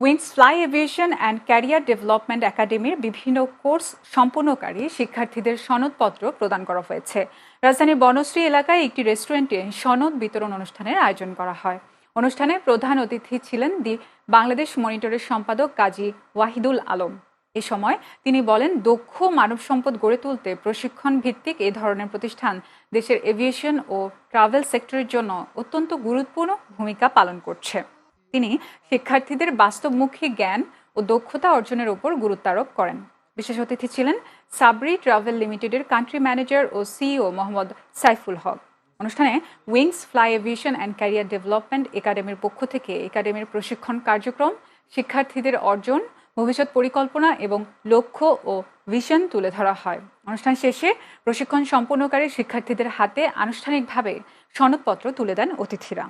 Wings Fly aviation and career development একাডেমির বিভিন্ন course সম্পন্নকারী শিক্ষার্থীদের সনদপত্র প্রদান করা হয়েছে। রাজধানীর বনশ্রী এলাকায় একটি রেস্টুরেন্টে সনদ বিতরণ অনুষ্ঠানের আয়োজন করা হয়। অনুষ্ঠানে প্রধান অতিথি ছিলেন দি বাংলাদেশ মনিটরের সম্পাদক কাজী ওয়াহিদুল আলম। এ সময় তিনি বলেন, দক্ষ মানব সম্পদ গড়ে তুলতে প্রশিক্ষণ ভিত্তিক এ ধরনের প্রতিষ্ঠান দেশের এভিয়েশন ও ট্রাভেল সেক্টরের জন্য অত্যন্ত গুরুত্বপূর্ণ ভূমিকা পালন করছে। তিনি শিক্ষার্থীদের বাস্তবমুখী জ্ঞান ও দক্ষতা অর্জনের উপর গুরুত্ব আরোপ করেন। বিশেষ অতিথি ছিলেন সাবরি ট্রাভেল লিমিটেডের কান্ট্রি ম্যানেজার ও সিইও মোহাম্মদ সাইফুল হক। অনুষ্ঠানে Wings, Fly aviation and career development একাডেমির পক্ষ থেকে একাডেমির প্রশিক্ষণ কার্যক্রম, শিক্ষার্থীদের অর্জন, ভবিষ্যৎ পরিকল্পনা এবং লক্ষ্য ও ভিশন তুলে ধরা হয়। অনুষ্ঠান শেষে প্রশিক্ষণ সম্পন্নকারী শিক্ষার্থীদের হাতে আনুষ্ঠানিকভাবে সনদপত্র তুলে দেন অতিথিরা।